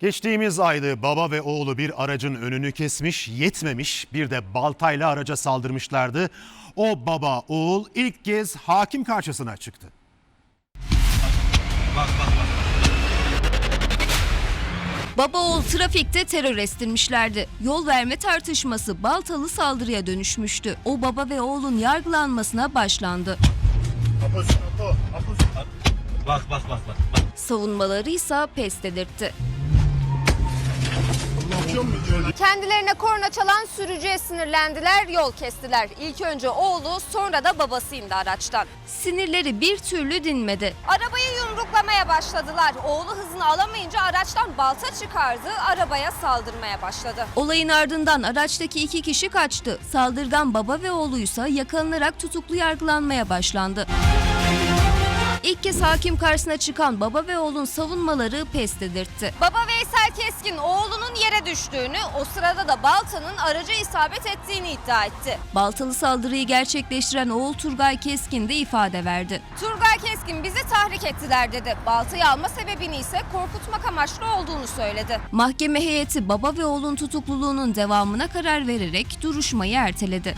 Geçtiğimiz ayda baba ve oğlu bir aracın önünü kesmiş, yetmemiş bir de baltayla araca saldırmışlardı. O baba oğul ilk kez hakim karşısına çıktı. Baba oğul trafikte terör estirmişlerdi. Yol verme tartışması baltalı saldırıya dönüşmüştü. O baba ve oğlun yargılanmasına başlandı. Bak bak bak bak. bak. Savunmaları ise pes dedirtti. Kendilerine korna çalan sürücüye sinirlendiler, yol kestiler. İlk önce oğlu, sonra da babası indi araçtan. Sinirleri bir türlü dinmedi. Arabayı yumruklamaya başladılar. Oğlu hızını alamayınca araçtan balta çıkardı, arabaya saldırmaya başladı. Olayın ardından araçtaki iki kişi kaçtı. Saldırgan baba ve oğluysa yakalanarak tutuklu yargılanmaya başlandı. İlk kez hakim karşısına çıkan baba ve oğlun savunmaları pes dedirtti. Baba Veysel Keskin oğlunun yere düştüğünü, o sırada da baltanın araca isabet ettiğini iddia etti. Baltalı saldırıyı gerçekleştiren oğul Turgay Keskin de ifade verdi. Turgay Keskin bizi tahrik ettiler dedi. Baltayı alma sebebini ise korkutmak amaçlı olduğunu söyledi. Mahkeme heyeti baba ve oğlun tutukluluğunun devamına karar vererek duruşmayı erteledi.